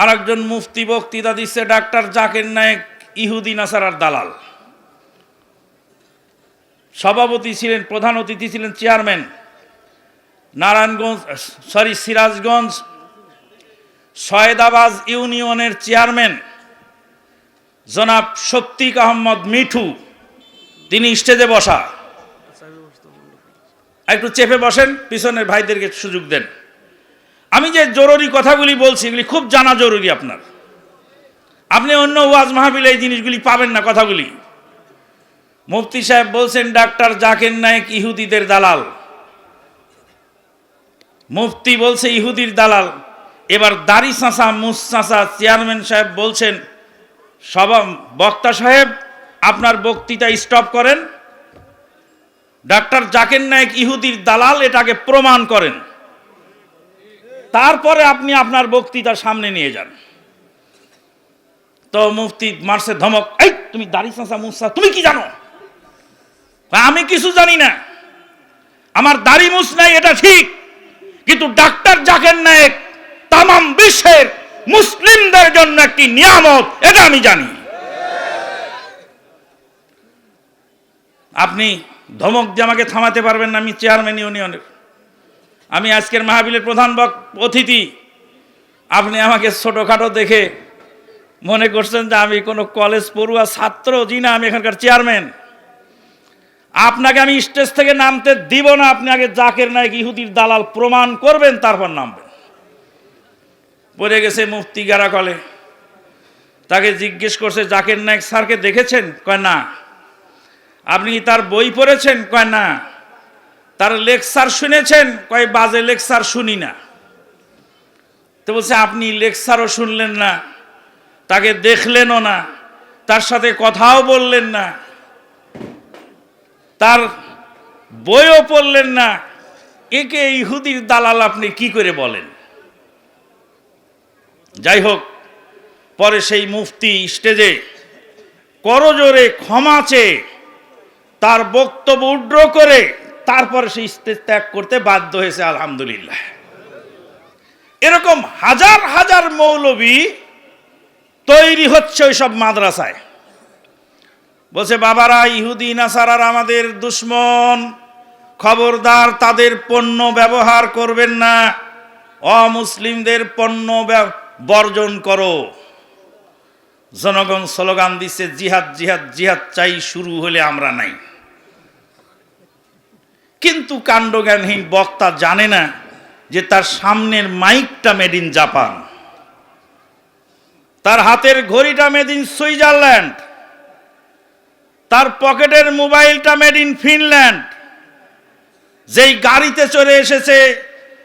আরেকজন মুফতি বক্তৃতা দিচ্ছে ডাক্তার জাকের নায়েক, ইহুদি, নাসারার দালাল। সভাপতি ছিলেন, প্রধান অতিথি ছিলেন চেয়ারম্যান নারায়ণগঞ্জ সরি, সিরাজগঞ্জ, সয়েদাবাজ ইউনিয়নের চেয়ারম্যান জনাব শক্তিক আহমদ মিঠু। তিনি স্টেজে বসা। একটু চেপে বসেন, পিছনের ভাইদেরকে সুযোগ দেন। আমি যে জরুরি কথাগুলি বলছি, এগুলি খুব জানা জরুরি আপনার। আপনি অন্য ওয়াজ মাহবিলে এই জিনিসগুলি পাবেন না কথাগুলি। মুফতি সাহেব বলছেন, ডাক্তার জাকির নায়েক ইহুদিদের দালাল। মুফতি বলছে, ইহুদির দালাল। এবার দাড়ি চাঁচা মুস চাঁচা, চেয়ারম্যান সাহেব বলছেন সভা বক্তা সাহেব, আপনার বক্তৃতা স্টপ করেন। ডাক্তার জাকির নায়েক ইহুদির দালাল এটাকে প্রমাণ করেন। তারপরে আপনি আপনার বক্তৃতা সামনে নিয়ে যান। তো মুফতি মারছে ধমক, এই, তুমি দাড়ি চাঁচা মুসা তুমি কি জানো? আমি কিছু জানি না। আমার দাড়ি মুস নাই, এটা ঠিক। কিন্তু ডাক্তার জাকের নায়েক তামাম বিশ্বের মুসলিমদের জন্য একটি নিয়ামত, এটা আমি জানি। আপনি ধমক দিয়ে আমাকে থামাতে পারবেন না, আমি চেয়ারম্যান ইউনিয়নের আমি আজকের মাহাবিলের প্রধান অতিথি। আপনি আমাকে ছোটোখাটো দেখে মনে করছেন যে আমি কোনো কলেজ পড়ুয়া ছাত্র, জি না, আমি এখানকার চেয়ারম্যান। আপনাকে আমি স্টেজ থেকে নামতে দিব না, আপনি আগে জাকের নায়ক ইহুদির দালাল প্রমাণ করবেন, তারপর নামবেন। পড়ে গেছে মুফতি গারা কলে তাকে জিজ্ঞেস করছে, জাকের নায়ক স্যারকে দেখেছেন? কয় না। আপনি তার বই পড়েছেন? কয় না। তার লেকচার শুনেছেন? কয়, বাজে লেকচার শুনি না। তো বলছে, আপনি লেকচারও শুনলেন না, তাকে দেখলেনও না, তার সাথে কথাও বললেন না, তার বইও পড়লেন না। একে ইহুদির দালাল আপনি কি করে বলেন? যাই হোক, পরে সেই মুফতি স্টেজে করজোরে ক্ষমা চেয়ে তার বক্তব্য উড্র করে তারপরে সেই স্টেজ ত্যাগ করতে বাধ্য হয়েছে, আলহামদুলিল্লাহ। এরকম হাজার হাজার মৌলবী তৈরি হচ্ছে ওই সব মাদ্রাসায়। বলছে, বাবারা, ইহুদি, নাসারার আমাদের দুশ্মন, খবরদার, তাদের পণ্য ব্যবহার করবেন না। অমুসলিমদের পণ্য বর্জন করো। জনগণ স্লোগান দিচ্ছে, জিহাদ জিহাদ জিহাদ চাই, শুরু হলে আমরা নাই। কিন্তু কাণ্ডজ্ঞানহীন বক্তা জানে না যে তার সামনের মাইকটা মেড ইন জাপান তার হাতের ঘড়িটা মেড ইন সুইজারল্যান্ড তার পকেটের মোবাইলটা মেড ইন ফিনল্যান্ড যেই গাড়িতে চড়ে এসেছে,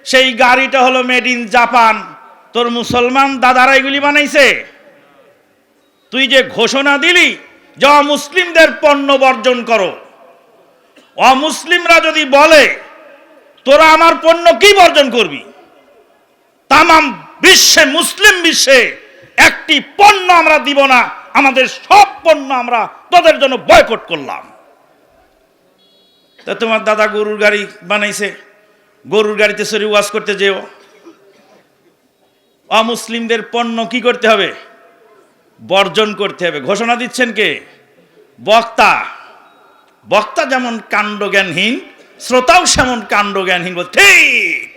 সেই গাড়িটা হলো মেড ইন জাপান তোর মুসলমান দাদারা এগুলি বানাইছে। তুই যে ঘোষণা দিলি, যা মুসলিমদের পণ্য বর্জন করো। অমুসলিমরা যদি বলে, তোরা আমার পণ্য কি বর্জন করবি? তামাম বিশ্বে, মুসলিম বিশ্বে একটি পণ্য আমরা দিব না, আমাদের সব পণ্য আমরা তোদের জন্য বয়কট করলাম। তা তোমার দাদা গরুর গাড়ি বানাইছে, গরুর গাড়িতে সরি ওয়াশ করতে যেও। অমুসলিমদের পণ্য কি করতে হবে? বর্জন করতে হবে। ঘোষণা দিচ্ছেন কে? বক্তা। বক্তা যেমন কাণ্ডজ্ঞানহীন, শ্রোতাও সেমন কাণ্ডজ্ঞানহীন ঠিক।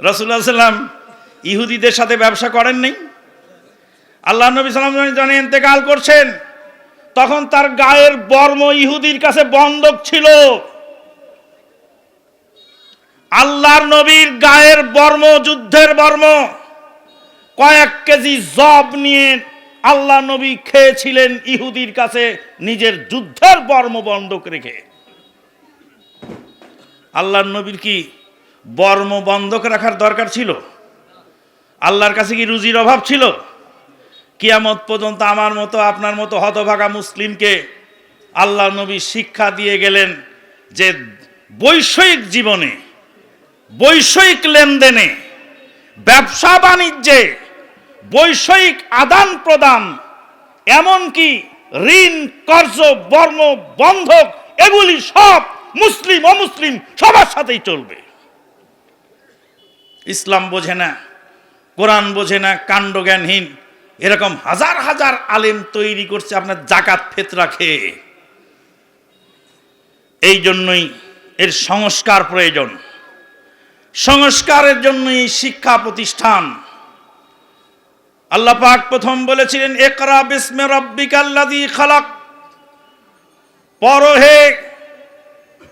রসুল্লাহ সাল্লাম ইহুদিদের সাথে ব্যবসা করেন নাই। আল্লাহ নবী সাল্লাম যখন ইন্তেকাল করছেন, তখন তার গায়ের বর্ম ইহুদির কাছে বন্ধক ছিল। আল্লাহর নবীর গায়ের বর্ম, যুদ্ধের বর্ম, কয়েক কেজি জব নিয়ে আল্লাহ নবী খেয়েছিলেন ইহুদির কাছে নিজের যুদ্ধের বর্ম বন্ধক রেখে। আল্লাহর নবীর কি বর্ম বন্ধক রাখার দরকার ছিল? আল্লাহর কাছে কি রুজির অভাব ছিল? কিয়ামত পর্যন্ত আমার মতো, আপনার মতো হতভাগা মুসলিমকে আল্লাহ নবী শিক্ষা দিয়ে গেলেন যে বৈষয়িক জীবনে, বৈষয়িক লেনদেনে, ব্যবসা বাণিজ্যে বৈষয়িক আদান প্রদান, এমনকি ঋণ, কর্জ বর্ম বন্ধক, এগুলি সব মুসলিম, অমুসলিম সবার সাথেই চলবে। ইসলাম বোঝে না, কোরআন বোঝে না, কাণ্ডজ্ঞানহীন, এরকম হাজার হাজার আলেম তৈরি করছে আপনার জাকাত ফেতরা খেয়ে। এই জন্যই এর সংস্কার প্রয়োজন। সংস্কারের জন্যই শিক্ষা প্রতিষ্ঠান আল্লাহ পাক প্রথম বলেছিলেন একরা বিসমে রব্বিকাল্লাদি খালাক। পরহে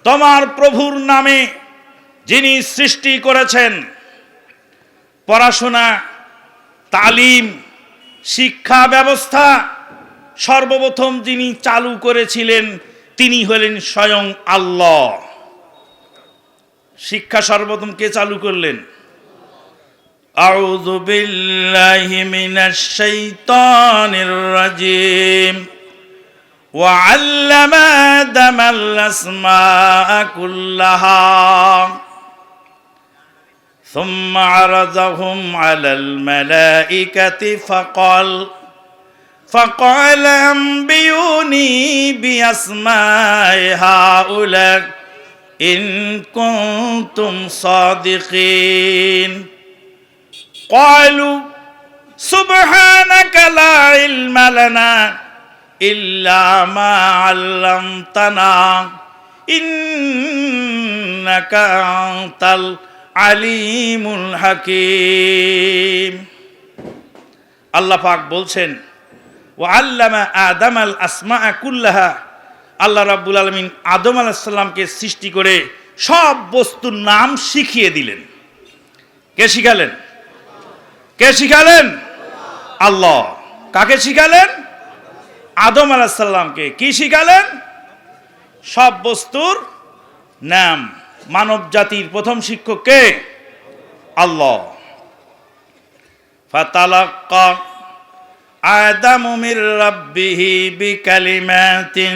তোমার প্রভুর নামে যিনি সৃষ্টি করেছেন পড়াশোনা, তালিম, শিক্ষা ব্যবস্থা, সর্বপ্রথম যিনি চালু করেছিলেন, তিনি হলেন স্বয়ং আল্লাহ। শিক্ষা সর্বপ্রথম কে চালু করলেন? أعوذ بالله من الشيطان الرجيم. وعلم آدم الأسماء كلها ثم عرضهم على الملائكة فقال فقال أنبئوني بأسماء هؤلاء إن كنتم صادقين. قالوا سبحانك لا علم لنا إلا ما علمتنا إنك أنت العليم الحكيم আল্লাহ পাক বলছেন ও আল্লামা আদম আল আসমা কুল্লাহা আল্লাহ রাব্বুল আলমিন আদম আলাহিসাল্লামকে সৃষ্টি করে সব বস্তুর নাম শিখিয়ে দিলেন কে শিখালেন কে শিখালেন আল্লাহ কাকে শিখালেন আদম আলাহিসাল্লামকে কি শিখালেন সব বস্তুর নাম মানব জাতির প্রথম শিক্ষক কে আল্লাহ ফাতালাক্কা আদামু মির রাব্বিহি বিকালিমাতিন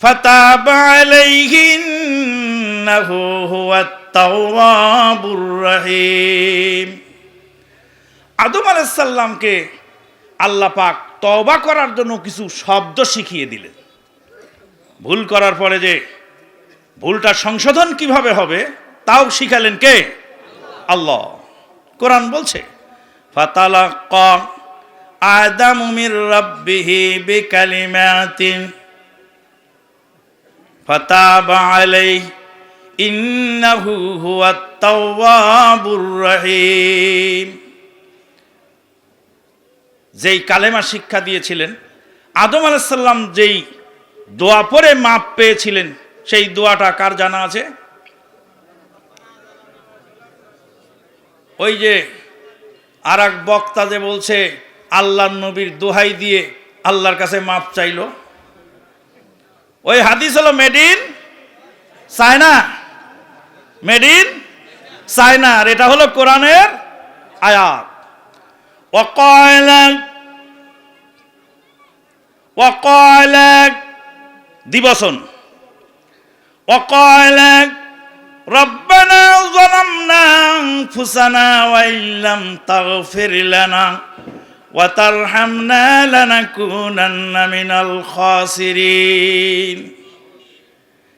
فتاب عليه إنه هو التواب الرحيم আদম আলাইসাল্লামকে আল্লাহ পাক তবা করার জন্য কিছু শব্দ শিখিয়ে দিলেন। ভুল করার পরে যে ভুলটা সংশোধন কীভাবে হবে, তাও শিখালেন কে? আল্লাহ। কোরআন বলছে ফাতালা ক ইন্নাহু হুয়াত তাওয়াবুর রহিম। যেই কালেমা শিক্ষা দিয়েছিলেন, আদম আলাইসাল্লাম যেই দোয়া পরে মাপ পেয়েছিলেন, সেই দোয়াটা কার জানা আছে? ওই যে আর এক বক্তা যে বলছে, আল্লাহ নবীর দোহাই দিয়ে আল্লাহর কাছে মাপ চাইলো। ওই হাদিস হলো made in China made in China আর এটা হলো কোরআনের আয়াত। وقال وقال দিবসন وقال ربنا ظلمنا أنفسنا وإن لم تغفر لنا وترحمنا لنكونن من الخاسرين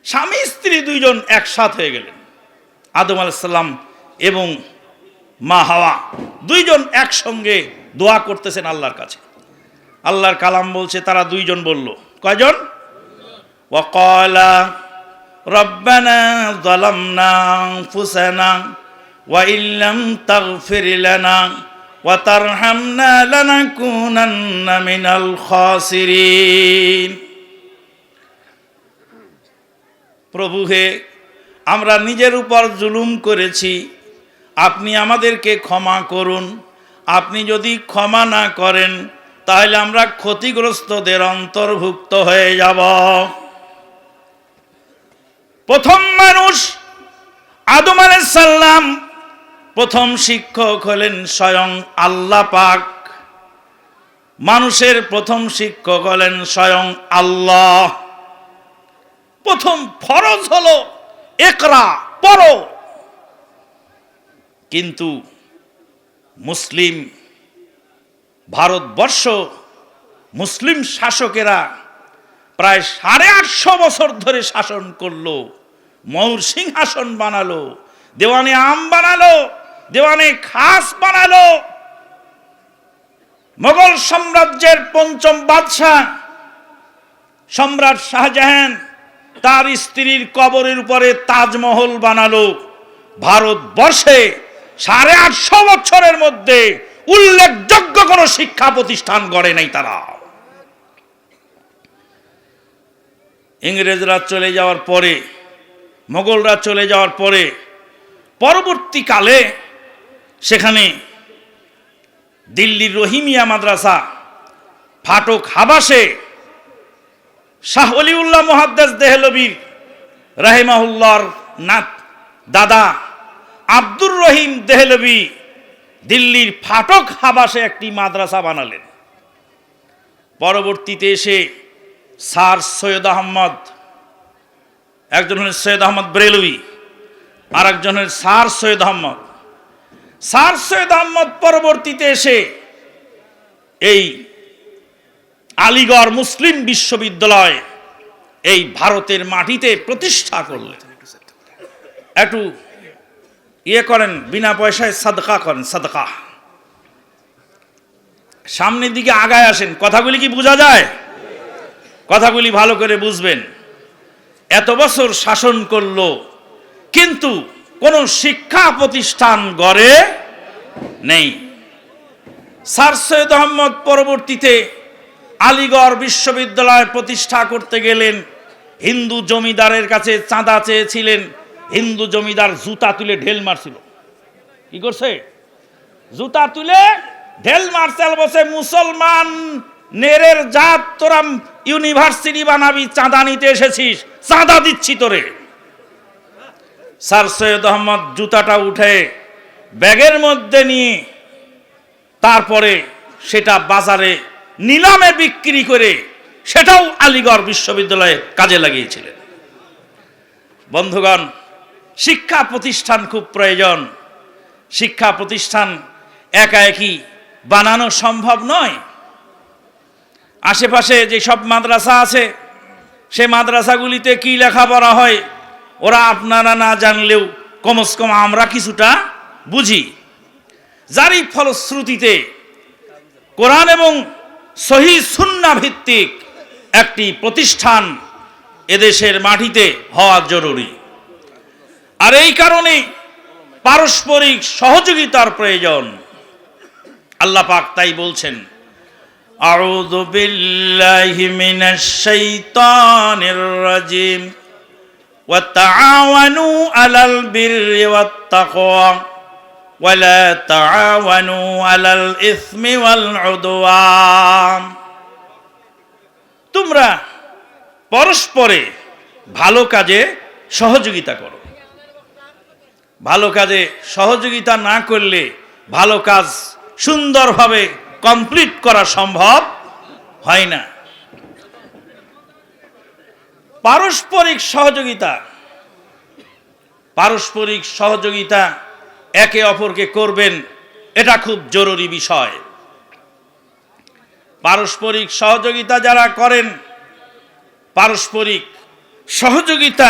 স্বামী স্ত্রী দুইজন একসাথ হয়ে গেলেন আদম আলাইসাল্লাম এবং মা হাওয়া। দুইজন একসঙ্গে দোয়া করতেছেন আল্লাহর কাছে। আল্লাহর কালাম বলছে, তারা দুইজন বলল, কয়জন? প্রভু হে, আমরা নিজের উপর জুলুম করেছি আপনি আমাদেরকে ক্ষমা করুন। আপনি যদি ক্ষমা না করেন, তাহলে আমরা ক্ষতিগ্রস্তদের অন্তর্ভুক্ত হয়ে যাব। প্রথম মানুষ আদম সাল্লাম প্রথম শিক্ষক হলেন স্বয়ং আল্লাহ পাক। মানুষের প্রথম শিক্ষক হলেন স্বয়ং আল্লাহ। প্রথম ফরজ হলো, একরা, পড়ো। কিন্তু মুসলিম ভারতবর্ষ, মুসলিম শাসকেরা প্রায় সাড়ে আটশো বছর ধরে শাসন করল, ময়ূর সিংহাসন বানালো, দেওয়ানে আম বানালো, দেওয়ানে খাস বানালো। মোগল সাম্রাজ্যের পঞ্চম বাদশাহ সম্রাট শাহজাহান তার স্ত্রীর কবরের উপরে তাজমহল বানালো। ভারতবর্ষে সাড়ে আটশো বছরের মধ্যে উল্লেখযোগ্য কোন শিক্ষা প্রতিষ্ঠান গড়ে নাই তারা। ইংরেজরা চলে যাওয়ার পরে, মোগলরা চলে যাওয়ার পরে, পরবর্তীকালে সেখানে দিল্লির রহিমিয়া মাদ্রাসা, ফাটক হাবাসে শাহ অলিউল্লাহ মহাদ্দেস দেহলবীর রাহেমাহুল্লার নাথ দাদা আব্দুর রহিম দেহলবি দিল্লির ফাটক হাবাসে একটি মাদ্রাসা বানালেন। পরবর্তীতে এসে স্যার সৈয়দ আহমদ, একজন হলেন সৈয়দ আহমদ ব্রেলভি আর একজন হলেন স্যার সৈয়দ আহমদ। স্যার সৈয়দ আহমদ পরবর্তীতে এসে এই আলিগড় মুসলিম বিশ্ববিদ্যালয় এই ভারতের মাটিতে প্রতিষ্ঠা করলেন। একটু ইয়ে করেন, বিনা পয়সায় সাদকা করেন, সাদকা। সামনের দিকে আগায় আসেন, কথাগুলি কি বোঝা যায়? কথাগুলি ভালো করে বুঝবেন। এত বছর শাসন করল, কিন্তু কোনো শিক্ষা প্রতিষ্ঠান গড়ে নেই। স্যার সৈয়দ আহমদ পরবর্তীতে আলিগড় বিশ্ববিদ্যালয় প্রতিষ্ঠা করতে গেলেন, হিন্দু জমিদারের কাছে চাঁদা চেয়েছিলেন হিন্দু জমিদার জুতা তুলে ঢেল মারছিল। কি করছে? জুতা তুলে ঢেল মারছেল বসে মুসলমান নেরের জাত, তোরা ইউনিভার্সিটি বানাবি, চাঁদা নিতে এসেছিস, চাঁদা দিচ্ছি তোরে। স্যার সৈয়দ আহমদ জুতাটা উঠে ব্যাগের মধ্যে নিয়ে তারপরে সেটা বাজারে নিলামে বিক্রি করে সেটাও আলিগড় বিশ্ববিদ্যালয়ে কাজে লাগিয়েছিলেন। বন্ধুগণ শিক্ষা প্রতিষ্ঠান খুব প্রয়োজন। শিক্ষা প্রতিষ্ঠান একা একই বানানো সম্ভব নয়। আশেপাশে যে সব মাদ্রাসা আছে, সে মাদ্রাসাগুলিতে কি লেখাপড়া হয়, ওরা আপনারা না জানলেও কমস কম আমরা কিছুটা বুঝি। যারই ফলশ্রুতিতে কোরআন এবং সহি সুন্না ভিত্তিক একটি প্রতিষ্ঠান এদেশের মাটিতে হওয়া জরুরি। আর এই কারণে পারস্পরিক সহযোগিতার প্রয়োজন আল্লাহ পাক তাই বলছেন أعوذ بالله من الشيطان الرجيم وتعاونوا على البر والتقوى ولا تعاونوا على الإثم والعدوان তোমরা পরস্পরে ভালো কাজে সহযোগিতা করো ভালো কাজে সহযোগিতা না করলে ভালো কাজ সুন্দরভাবে কমপ্লিট করা সম্ভব হয় না। পারস্পরিক সহযোগিতা। পারস্পরিক সহযোগিতা একে অপরকে করবেন, এটা খুব জরুরি বিষয়। পারস্পরিক সহযোগিতা যারা করেন, পারস্পরিক সহযোগিতা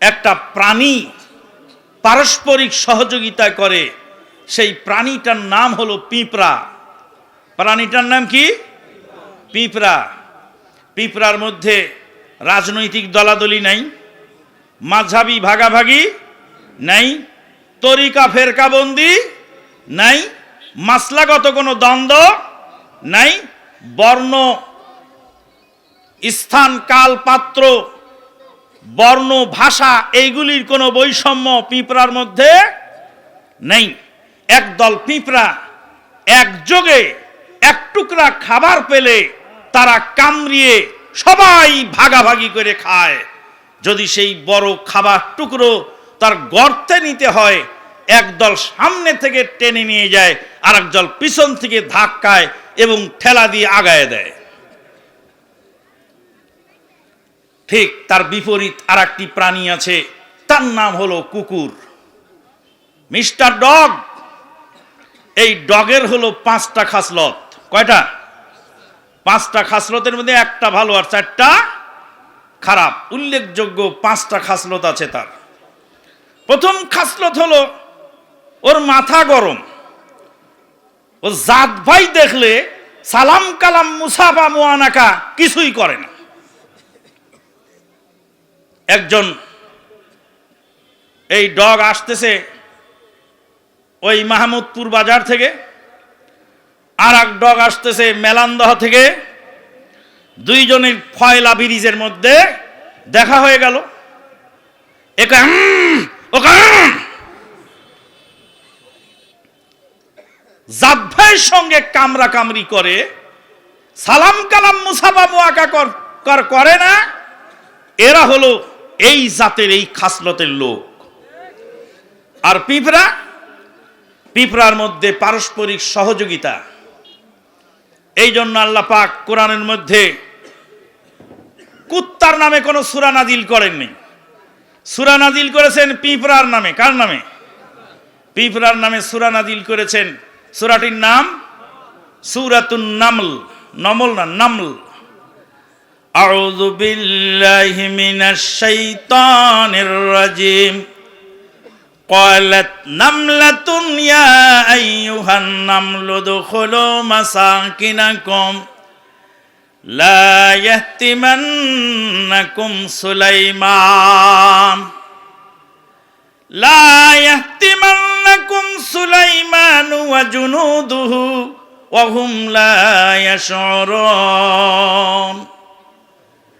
একটা প্রাণী পারস্পরিক সহযোগিতা করে। সেই প্রাণীটার নাম হলো পিঁপড়া। প্রাণীটার নাম কি? পিঁপড়া। পিঁপড়ার মধ্যে রাজনৈতিক দলাদলি নাই, মাঝাবি ভাগাভাগি নাই, তরিকা ফেরকাবন্দি নাই, মাসলাগত কোনো দ্বন্দ্ব নাই, বর্ণ, স্থান, কাল, পাত্র বর্ণ, ভাষা, এইগুলির কোনো বৈষম্য পিঁপড়ার মধ্যে নেই। একদল পিঁপড়া একযোগে এক টুকরা খাবার পেলে তারা কামড়িয়ে সবাই ভাগাভাগি করে খায়। যদি সেই বড় খাবার টুকরো তার গর্তে নিতে হয়, একদল সামনে থেকে টেনে নিয়ে যায় আর একদল পিছন থেকে ধাক্কায় এবং ঠেলা দিয়ে আগায় দেয়। ঠিক তার বিপরীত আর একটি প্রাণী আছে, তার নাম হলো কুকুর। মিস্টার ডগ, এই ডগের হলো পাঁচটা খাসলত। কয়টা? পাঁচটা খাসলতের মধ্যে একটা ভালো আর চারটা খারাপ। উল্লেখযোগ্য পাঁচটা খাসলত আছে তার। প্রথম খাসলত হলো, ওর মাথা গরম। ও জাত ভাই দেখলে সালাম কালাম মুসাফা মোয়ানাকা কিছুই করে না। একজন এই ডগ আসতেছে ওই মাহমুদপুর বাজার থেকে আর এক ডগ আসতেছে মেলান্দহ থেকে। দুইজনের ফয়লা ব্রিজের মধ্যে দেখা হয়ে গেল। জাভ্যের সঙ্গে কামরা কামরি করে, সালাম কালাম মুসাফা মোয়াকা কর- করে না। এরা হলো এই জাতের এই খাসলতের লোক। আর পিঁপড়া? পিঁপড়ার মধ্যে পারস্পরিক সহযোগিতা। এই জন্য আল্লাহ পাক কোরআনের মধ্যে কুত্তার নামে কোনো সুরা নাজিল করেননি। সুরা নাজিল করেছেন পিঁপড়ার নামে, কার নামে? পিঁপড়ার নামে সুরা নাজিল করেছেন সুরাটির নাম সুরাতুন নামল, নমল না, নামল। أعوذ بالله من الشيطان الرجيم قالت نملة يا أيها النمل ادخلوا مساكنكم لا يهتمنكم سليمان لا يهتمنكم سليمان وجنوده وهم لا يشعرون